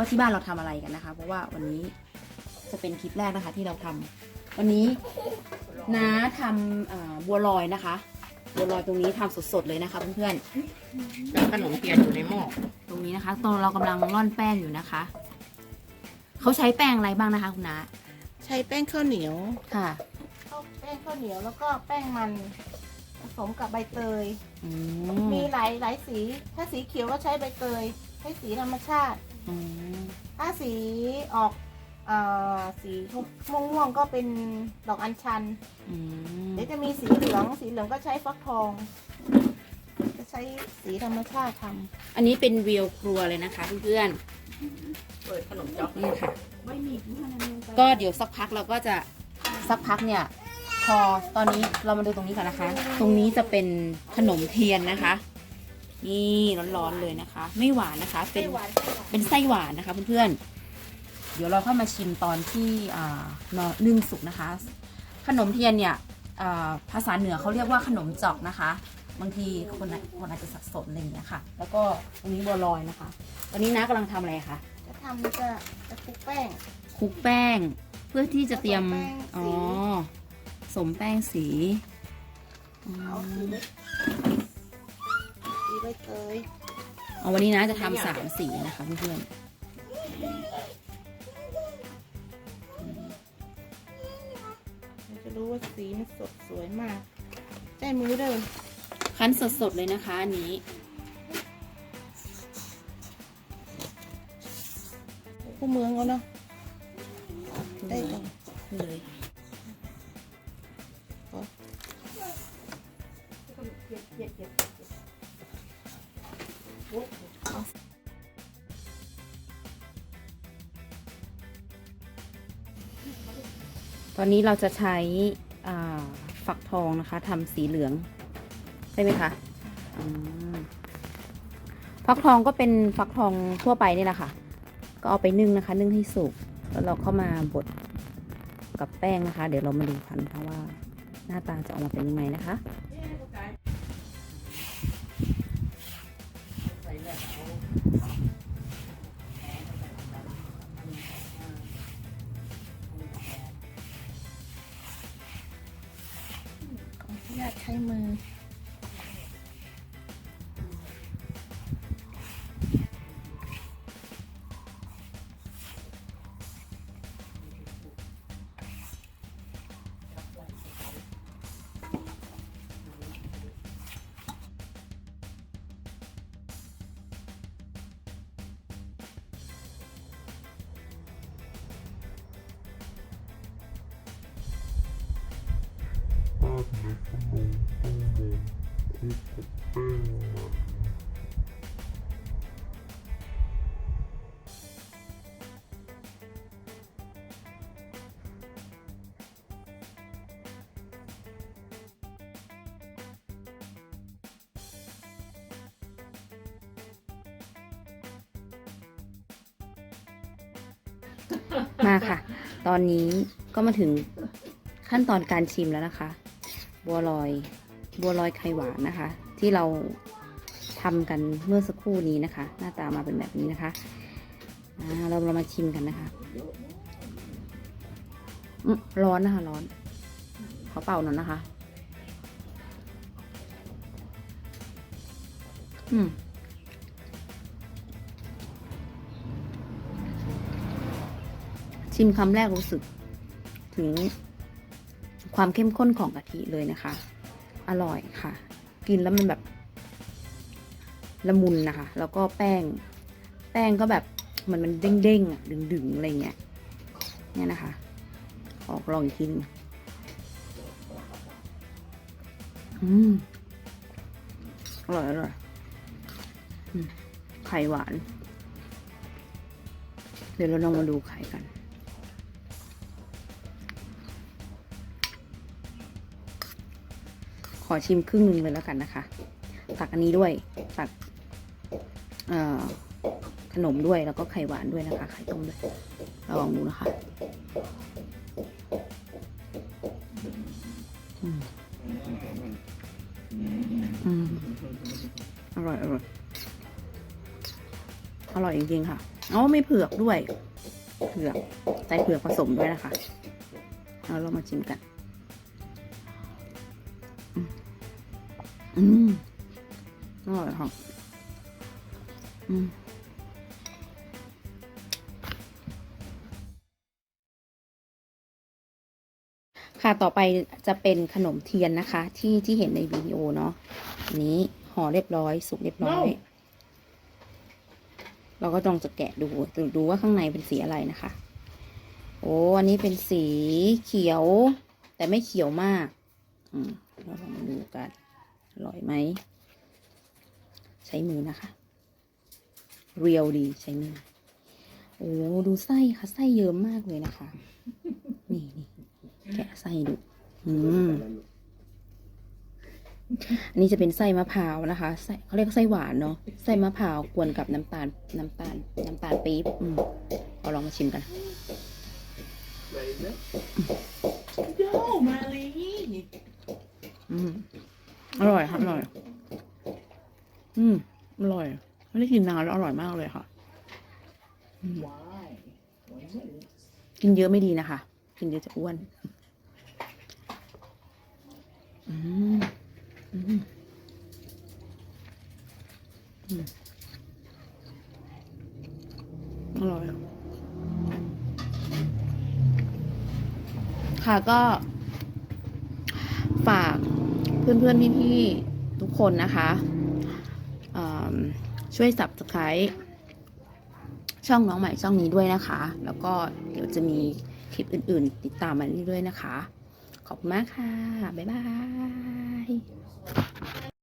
ว่าที่บ้านเราทำอะไรกันนะคะ เพราะว่าวันนี้จะเป็นคลิปแรกนะคะที่เราทำวันนี้น้าทำเอ่อบัวลอยนะคะบัวลอยตรงนี้ทำสดๆเลยนะคะเพื่อนแล้วขนมเทียนอยู่ในหม้อๆตรงนี้นะคะตรงเรากำลังร่อนแป้งอยู่นะคะเขาใช้แป้งอะไรบ้างนะคะคุณน้าใช้แป้งข้าวเหนียวค่ะแป้งข้าวเหนียวแล้วก็แป้งมันผสมกับใบเตยอืมีหลายหลายสี ถ้าสีเขียวก็ใช้ใบเตยใช้สีธรรมชาติ อืมถ้าสีออกเอ่อสีม่วงๆก็เป็นดอกอัญชัน อืมเดี๋ยวจะมีสีเหลือง สีเหลืองก็ใช้ฟักทอง จะใช้สีธรรมชาติทอันนี้เป็นวิวครัวเลยนะคะเพื่อนำเปิดขนมจ๊อกๆนี่ค่ะ ไม่มีที่มันลงไปก็เดี๋ยวสักพักเราก็จะสักพักเนี่ยพอตอนนี้เรามาดูตรงนี้ก่อนนะคะ ตรงนี้จะเป็นขนมเทียนนะคะ นี่ร้อนๆเลยนะคะ ไม่หวานนะคะ เป็นไส้หวานไส้หวานเป็นไส้หวานนะคะเพื่อนๆ เดี๋ยวเราเข้ามาชิมตอนที่อ่านอนึ่งสุกนะคะ ขนมเทียนเนี่ยอ่าภาษาเหนือเขาเรียกว่าขนมจอกนะคะ บางทีคนอาคนอาจจะสับสนอะไรอย่างเงี้ยค่ะ แล้วก็ตรงนี้บัวลอยนะคะ ตอนนี้น้ากำลังทำอะไรคะจะทำจะจะคลุกแป้งคลุกแป้ง เพื่อที่จะเตรียมผสมแป้งสีอ๋อสมแป้งสีอ๋อเอาสีสี ใบเตยอ๋อวันนี้นะจะทำสามสีนะคะเพื่อนเราจะรู้ว่าสีมันสดสวยมากใจมือเด้อๆคั้นสดๆเลยนะคะอันนี้คู่เมืองเอาเนาะได้จังเลยต อนนี้เราจะใช้ฝักทองนะคะทำสีเหลือง ใช่ไหมคะฟักทองก็เป็นฟักทองทั่วไปนี่แหละค่ะ ก็เอาไปนึ่งนะคะ นึ่งให้สุก แล้วเราเข้ามาบดกับแป้งนะคะ เดี๋ยวเรามาดูกันนะคะว่าหน้าตาจะออกมาเป็นยังไงนะคะ ออนุญาตใช้มือาพในขนมต้องมองคลุกกับแป้งมันมาค่ะ ตอนนี้ก็มาถึงขั้นตอนการชิมแล้วนะคะ บัวลอย บัวลอยไข่หวานนะคะ ที่เราทำกันเมื่อสักครู่นี้นะคะ หน้าตามาเป็นแบบนี้นะคะเราเรามาชิมกันนะคะร้อนนะคะร้อน ขอเป่าหน่อยนะคะ อืมชิมคำแรกรู้สึกถึง ความเข้มข้นของกะทิเลยนะคะ อร่อยค่ะ กินแล้วมันแบบละมุนนะคะ แล้วก็แป้ง แป้งก็แบบมันมันเด้งๆอะดึงๆอะไรเงี้ย เนี่ยนะคะขอกลองกทีหนึงอืม อร่อยอร่อยไข่หวาน เดี๋ยวเราลองมาดูไข่กัน อชิมครึ่งหนึงเลยแล้วกันนะคะ ตักอันนี้ด้วย ตักขนมด้วยแล้วก็ไข่หวานด้วยนะคะ ไข่ต้มด้วยลองดูนะคะอืมอืมอร่อยอร่อยอร่อยจริงๆค่ะอ๋อไม่เผือกด้วย เผือกใส่เผือกผสมด้วยนะคะ เอาเรามาชิมกัน อืมอร่อยค่ะอืมค่ะต่อไปจะเป็นขนมเทียนนะคะ ที่ที่เห็นในวิดีโอเนาะอันนี้ห่อเรียบร้อยสุกเรียบร้อย เราก็ต้องจะแกะดูดูว่าข้างในเป็นสีอะไรนะคะ โอ้อันนี้เป็นสีเขียว แต่ไม่เขียวมาก อืมเราลองมาดูกัน อร่อยไหม ใช้มือนะคะ เรียวดีใช้มือ โอ้ดูไส้ค่ะ ไส้เยิ้มมากเลยนะคะ นี่นี่แกะไส้ดู อืมอันนี้จะเป็นไส้มะพร้าวนะคะไส้เขาเรียกไส้หวานเนาะไส้มะพร้าวกวนกับน้ำตาลน้ำตาลน้ำตาลปี๊บอืมเอาลองมาชิมกัน โย่มาลี อืม อร่อยครับอร่อย อืมอร่อย ไม่ได้กินนานแล้วอร่อยมากเลยค่ะ กินเยอะไม่ดีนะคะ กินเยอะจะอ้วน อืมอืมอืมอร่อย ค่ะก็ ฝาก เพื่อนๆพี่ๆทุกคนนะคะช่วย subscribe ช่องน้องใหม่ช่องนี้ด้วยนะคะ แล้วก็เดี๋ยวจะมีคลิปอื่นๆ ติดตามมาเรื่อยๆนะคะ ขอบคุณมากค่ะ บ๊ายบาย